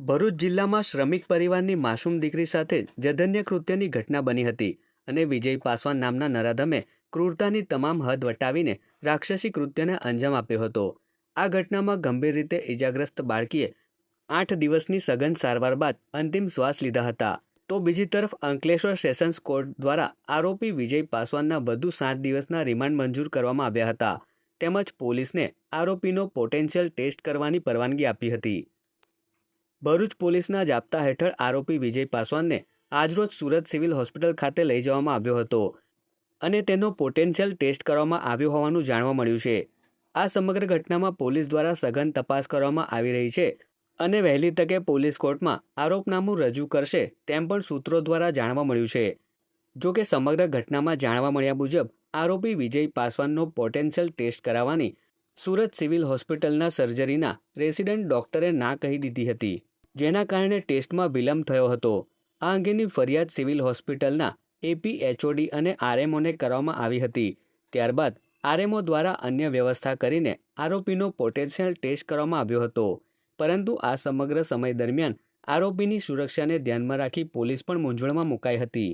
ભરૂચ જિલ્લામાં શ્રમિક પરિવારની માસૂમ દીકરી સાથે જધન્ય કૃત્યની ઘટના બની હતી અને વિજય પાસવાન નામના નરાધમે ક્રૂરતાની તમામ હદ વટાવીને રાક્ષસી કૃત્યને અંજામ આપ્યો હતો. આ ઘટનામાં ગંભીર રીતે ઇજાગ્રસ્ત બાળકીએ આઠ દિવસની સઘન સારવાર બાદ અંતિમ શ્વાસ લીધા હતા. તો બીજી તરફ અંકલેશ્વર સેશન્સ કોર્ટ દ્વારા આરોપી વિજય પાસવાનના વધુ સાત દિવસના રિમાન્ડ મંજૂર કરવામાં આવ્યા હતા. તેમજ પોલીસને આરોપીનો પોટેન્શિયલ ટેસ્ટ કરવાની પરવાનગી આપી હતી. ભરૂચ પોલીસના જાપ્તા હેઠળ આરોપી વિજય પાસવાનને આજરોજ સુરત સિવિલ હોસ્પિટલ ખાતે લઈ જવામાં આવ્યો હતો અને તેનો પોટેન્શિયલ ટેસ્ટ કરવામાં આવ્યો હોવાનું જાણવા મળ્યું છે. આ સમગ્ર ઘટનામાં પોલીસ દ્વારા સઘન તપાસ કરવામાં આવી રહી છે અને વહેલી તકે પોલીસ કોર્ટમાં આરોપનામું રજૂ કરશે તેમ પણ સૂત્રો દ્વારા જાણવા મળ્યું છે. જો કે સમગ્ર ઘટનામાં જાણવા મળ્યા મુજબ આરોપી વિજય પાસવાનનો પોટેન્શિયલ ટેસ્ટ કરાવવાની સુરત સિવિલ હોસ્પિટલના સર્જરીના રેસિડેન્ટ ડોક્ટરે ના કહી દીધી હતી. જેના કારણે ટેસ્ટમાં વિલંબ થયો હતો. આ અંગેની ફરિયાદ સિવિલ હોસ્પિટલના એપી, એચઓડી અને આરએમઓને કરવામાં આવી હતી. ત્યારબાદ, આરએમઓ દ્વારા અન્ય વ્યવસ્થા કરીને આરોપીનો પોટેન્શિયલ ટેસ્ટ કરવામાં આવ્યો હતો. પરંતુ આ સમગ્ર સમય દરમિયાન આરોપીની સુરક્ષાને ધ્યાનમાં રાખી પોલીસ પણ મૂંઝવણમાં મુકાઈ હતી.